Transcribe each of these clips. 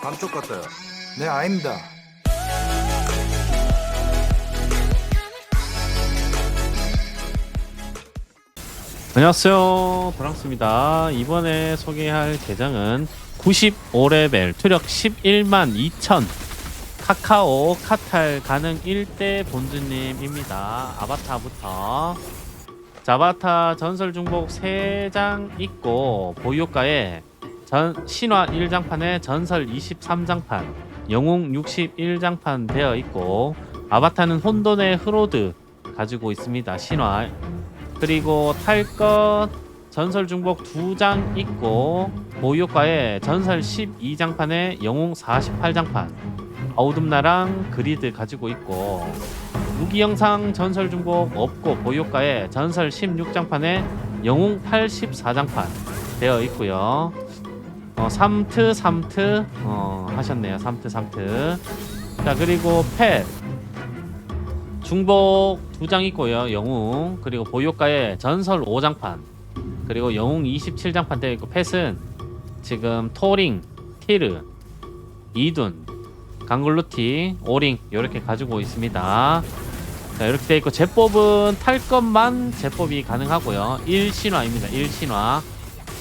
감쪽 같아요. 네, 아닙니다. 안녕하세요 도랑스입니다 이번에 소개할 계정은 95레벨 투력 11만 2천 카카오 카탈 가능 1대 본주님입니다 아바타부터 자바타 전설 중복 3장 있고 보유가에 전 신화 1장판에 전설 23장판 영웅 61장판 되어 있고 아바타는 혼돈의 흐로드 가지고 있습니다 신화 그리고 탈것 전설 중복 2장 있고 보유가에 전설 12장판에 영웅 48장판 어우듬나랑 그리드 가지고 있고 무기 영상 전설 중복 없고 보유가에 전설 16장판에 영웅 84장판 되어 있고요. 어, 3트 3트 어, 하셨네요. 3트 3트. 자 그리고 펫 중복 두장 있고요. 영웅 그리고 보유가에 전설 5장판 그리고 영웅 27장판 되어 있고 펫은 지금 토링, 티르, 이둔, 강글루티, 오링 이렇게 가지고 있습니다. 자 이렇게 되어 있고 제법은 탈 것만 제법이 가능하고요. 1신화입니다. 1신화.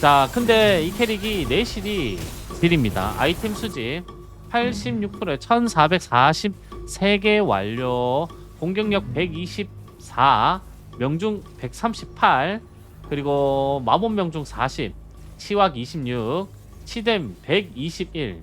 자 근데 이 캐릭이 내실이 딜입니다. 아이템 수집. 86%에 1443개 완료. 공격력 124 명중 138 그리고 마법 명중 40 치확 26 치뎀 121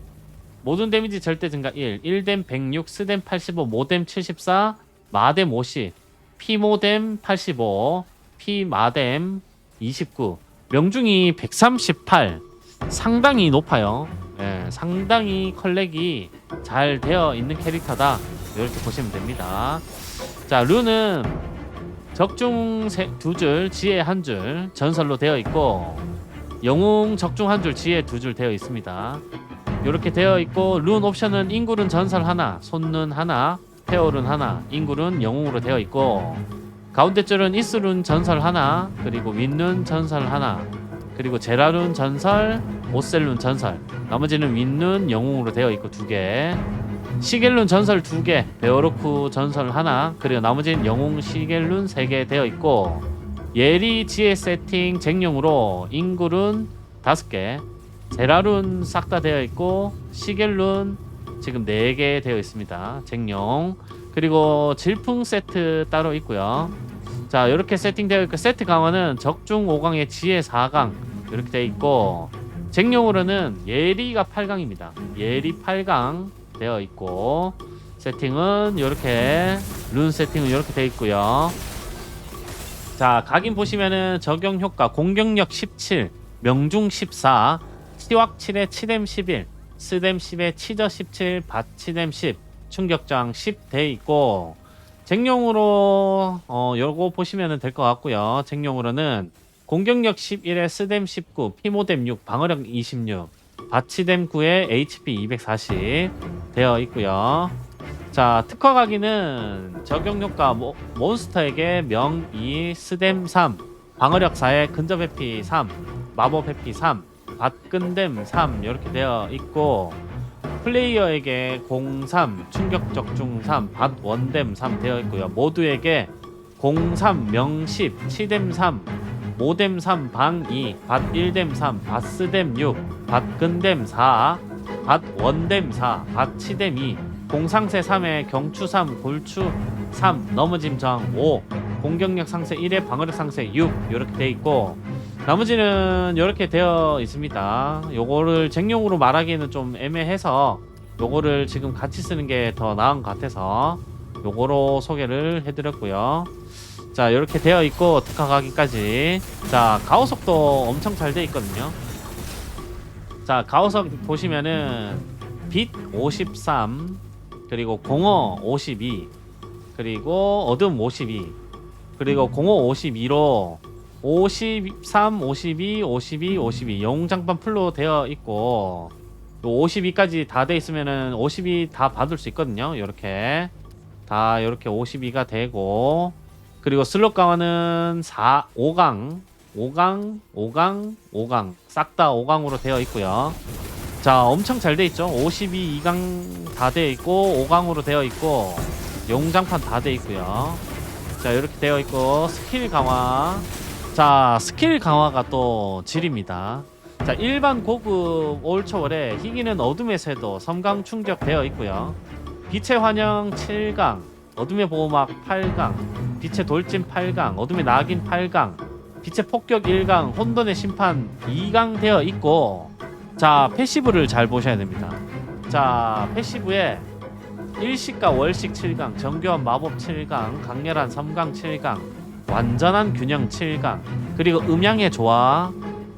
모든 데미지 절대 증가 1 1뎀 106 스뎀 85 모뎀 74 마뎀 50 피모뎀 85 피마뎀 29 명중이 138 상당히 높아요. 예, 상당히 컬렉이 잘 되어 있는 캐릭터다. 이렇게 보시면 됩니다. 자 룬은 적중 두 줄, 지혜 한 줄 전설로 되어 있고 영웅 적중 한 줄, 지혜 두 줄 되어 있습니다. 이렇게 되어 있고 룬 옵션은 인구룬 전설 하나, 손룬 하나, 페어룬 하나, 인구룬 영웅으로 되어 있고 가운데 줄은 이스룬 전설 하나, 그리고 윈룬 전설 하나, 그리고 제라룬 전설, 오셀룬 전설. 나머지는 윈룬 영웅으로 되어 있고 두 개. 시겔룬 전설 2개, 베어로쿠 전설 하나, 그리고 나머지는 영웅 시겔룬 3개 되어 있고 예리 지혜 세팅 쟁용으로 인구룬 5개, 제라룬 싹 다 되어 있고 시겔룬 지금 4개 되어 있습니다. 쟁용. 그리고 질풍 세트 따로 있고요. 자, 이렇게 세팅되어 있고 세트 강화는 적중 5강에 지혜 4강 이렇게 되어 있고 쟁용으로는 예리가 8강입니다. 예리 8강 되어 있고 세팅은 이렇게 룬 세팅은 이렇게 되어 있고요. 자 각인 보시면은 적용 효과 공격력 17, 명중 14, 치확 7에 치뎀 11, 스뎀 10에 치저 17, 바치뎀 10, 충격장 10돼 있고 쟁용으로 어 요거 보시면은 될것 같고요. 쟁용으로는 공격력 11에 스뎀 19, 피모뎀 6, 방어력 26, 바치뎀 9에 HP 240 되어 있고요. 자 특허 각인은 적용 효과 모, 몬스터에게 명 2, 스뎀 3, 방어력 4에 근접 회피 3, 마법 회피 3, 밭근댐 3 이렇게 되어 있고 플레이어에게 03, 충격 적중 3, 밭 원댐 3 되어 있고요. 모두에게 03, 명 10, 치뎀 3, 모뎀 3, 방 2, 밭 1뎀 3, 밭스뎀 6, 밭근댐 4, 밭 원뎀 4, 밭 치뎀 2, 공상세 3에 경추 3, 골추 3, 넘어짐 저항 5, 공격력 상세 1에 방어력 상세 6 이렇게 돼 있고 나머지는 이렇게 되어 있습니다. 요거를 쟁용으로 말하기에는 좀 애매해서 요거를 지금 같이 쓰는 게 더 나은 것 같아서 요거로 소개를 해드렸고요. 자 이렇게 되어 있고 특화 가기까지 자 가오석도 엄청 잘 돼 있거든요. 자 가오석 보시면은 빛 53 그리고 공어 52 그리고 어둠 52 그리고 공어 52로 53, 52, 52, 52 영장판 풀로 되어 있고 52까지 다 돼 있으면은 52 다 받을 수 있거든요. 이렇게. 다 이렇게 52가 되고. 그리고 슬롯 강화는 4, 5강, 5강, 5강, 5강. 싹 다 5강으로 되어 있고요. 자 엄청 잘 돼 있죠? 52 2강 다 돼 있고 5강으로 되어 있고 용장판 다 돼 있고요. 자 이렇게 되어 있고 스킬 강화 자 스킬 강화가 또 질입니다. 자 일반 고급 올초월에 희귀는 어둠의 쇄도 섬광 충격 되어 있고요. 빛의 환영 7강 어둠의 보호막 8강 빛의 돌진 8강 어둠의 낙인 8강 빛의 폭격 1강 혼돈의 심판 2강 되어 있고 자 패시브를 잘 보셔야 됩니다. 자 패시브에 일식과 월식 7강 정교한 마법 7강 강렬한 섬강 7강 완전한 균형 7강 그리고 음양의 조화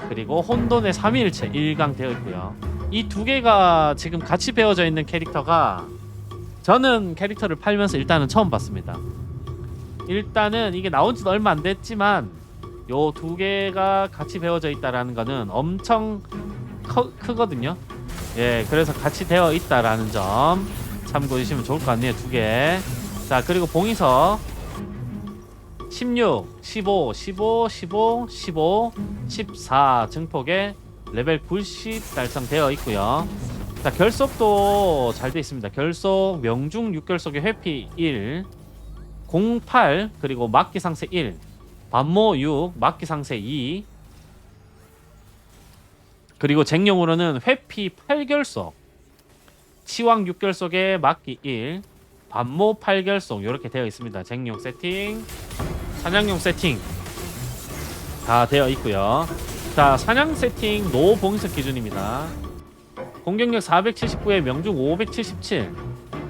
그리고 혼돈의 3일체 1강 되어 있고요 이 두 개가 지금 같이 배워져 있는 캐릭터가 저는 캐릭터를 팔면서 일단은 처음 봤습니다 일단은 이게 나온 지 얼마 안 됐지만 요 두 개가 같이 배워져 있다라는 거는 엄청 커, 크거든요. 예, 그래서 같이 되어 있다라는 점 참고해 주시면 좋을 것 같네요. 두 개. 자, 그리고 봉이서 16, 15, 15, 15, 15, 14 증폭에 레벨 90 달성되어 있고요. 자, 결속도 잘 되어 있습니다. 결속 명중 6결속의 회피 1, 08 그리고 막기 상세 1, 반모 6, 막기 상세 2, 그리고 쟁용으로는 회피 8결속, 치왕 6결속에 막기 1, 반모 8결속 이렇게 되어 있습니다. 쟁용 세팅, 사냥용 세팅 다 되어 있고요. 자, 사냥 세팅 노 봉석 기준입니다. 공격력 479에 명중 577,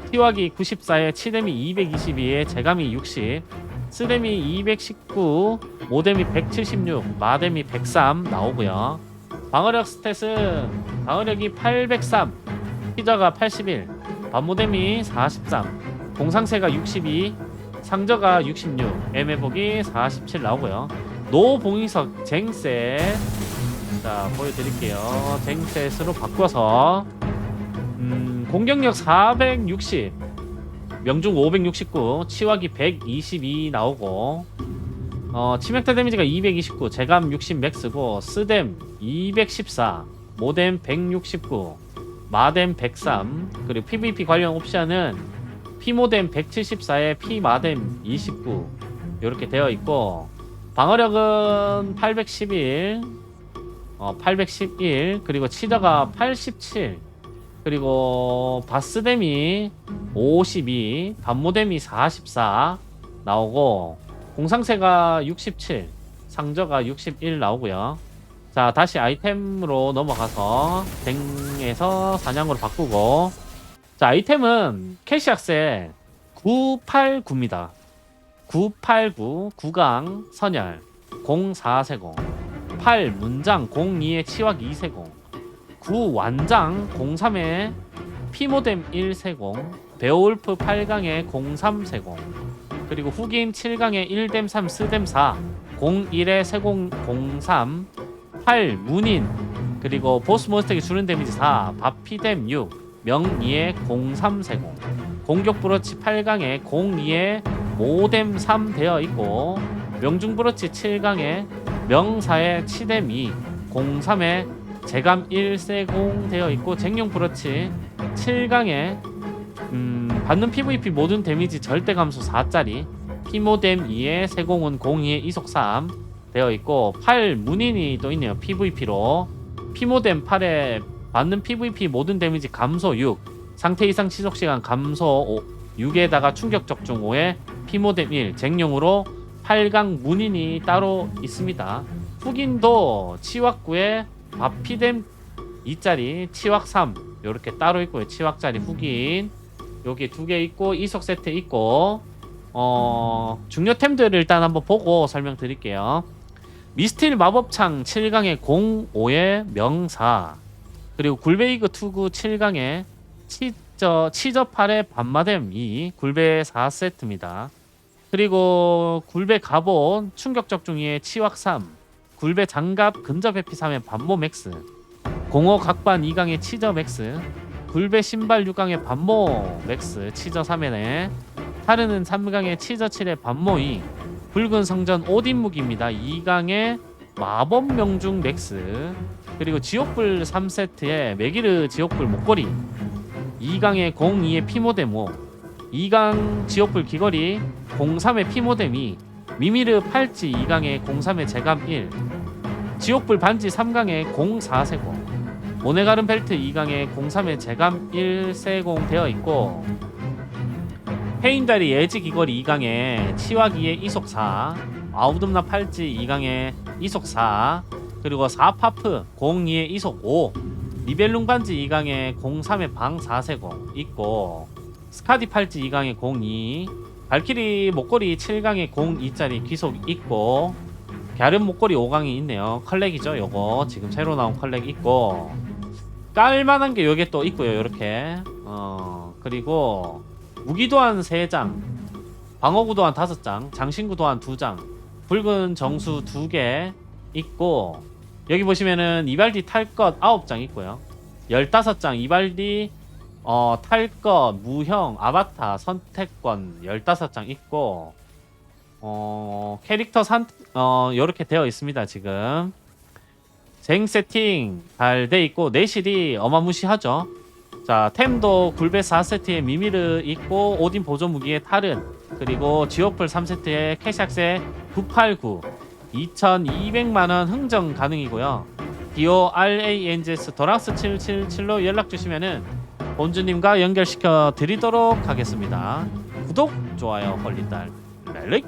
티와기 94에 치데미 222에 재감이 60, 스데미 219, 모데미 176, 마데미 103 나오고요. 방어력 스탯은 방어력이 803, 피저가 81, 반모데미 43, 공상세가 62, 상저가 66, 애매복이 47 나오고요. 노봉이석 쟁셋 자 보여드릴게요. 쟁셋으로 바꿔서 음, 공격력 460, 명중 569, 치화기 122 나오고 어, 치명타 데미지가 229, 재감 60 맥스고 스뎀 214, 모뎀 169, 마뎀 103, 그리고 PVP 관련 옵션은 피모뎀 174에 피마뎀 29 이렇게 되어 있고 방어력은 811, 어, 811 그리고 치저가 87 그리고 바스뎀이 52, 반모뎀이 44 나오고 공상세가 67, 상저가 61 나오고요. 자, 다시 아이템으로 넘어가서 댕에서 사냥으로 바꾸고 자, 아이템은 캐시악세 989입니다. 989 구강 선열 0440 8 문장 02의 치확 2세공 9 완장 03의 피모뎀 1세공 베올프 8강의 03세공 그리고 후긴 7강의 1뎀 3 스뎀 4 01의 세공 03 8 문인 그리고 보스 몬스터에게 주는 데미지 4 바피뎀 6 명리의 03세공. 공격 브로치 8강에 02에 모뎀 3 되어 있고 명중 브로치 7강에 명사에 치뎀 2 03에 재감 1세공 되어 있고 쟁용 브로치 7강에 음, 받는 PVP 모든 데미지 절대 감소 4짜리 피모뎀 2에 세공은 02에 이속 3 되어 있고 8 문인이 또 있네요 PVP로. 피모뎀 8에 받는 PVP 모든 데미지 감소 6 상태 이상 지속 시간 감소 5 6에다가 충격 적중 5에 피모뎀 1 쟁용으로 8강 문인이 따로 있습니다. 후긴도 치왁구에 바피뎀 2짜리 치왁 3 이렇게 따로 있고요. 치왁짜리 후긴 여기 두 개 있고 이석 세트 있고 어 중요템들을 일단 한번 보고 설명드릴게요. 미스틸 마법창 7강의 05의 명사 그리고 굴베이그 투구 7강의 치저 치저 8의 반마뎀 2 굴베 4세트입니다. 그리고 굴베 갑옷 충격 적중이의 치왁 3 굴베 장갑 근접 회피 3의 반모 맥스 공호 각반 2강의 치저 맥스 굴베 신발 6강의 반모 맥스 치저 3회네 하르는 3강의 치저 7의 반모 2 붉은 성전 오딘 무기입니다. 2강의 마법 명중 맥스 그리고 지옥불 3세트에 메기르 지옥불 목걸이 2강에 02의 피모데모 2강 지옥불 귀걸이 03의 피모데미 미미르 팔찌 2강에 03의 제감 1 지옥불 반지 3강에 04 세공 모네가른 벨트 2강에 03의 제감 1 세공 되어 있고 페인다리 예지 귀걸이 2강에 치와기의 이속 4 아우듬나 팔찌 2강에 이속 4 그리고 4파프 02의 이속 5 리벨룽 반지 2강에 03의 방 4세공 있고 스카디 팔찌 2강에 02 발키리 목걸이 7강에 02짜리 귀속 있고 갸름 목걸이 5강이 있네요. 컬렉이죠 요거. 지금 새로 나온 컬렉 있고 깔만한 게 요게 또 있고요 요렇게. 어 그리고 무기도한 3장 방어구도한 5장 장신구도한 2장 붉은 정수 2개 있고 여기 보시면은 이발디 탈 것 9장 있고요 15장 이발디 어, 탈 것, 무형, 아바타, 선택권 15장 있고 어, 캐릭터 산, 어, 요렇게 되어 있습니다, 지금. 쟁 세팅 잘 돼 있고, 내실이 어마무시하죠. 자, 템도 굴베 4세트에 미미르 있고, 오딘 보조 무기에 탈은, 그리고 지오플 3세트에 캐샥세 989, 2200만원 흥정 가능이고요. 디오 RANGS 도락스 777로 연락 주시면은 본주님과 연결시켜 드리도록 하겠습니다. 구독, 좋아요, 홀리달, 랄릭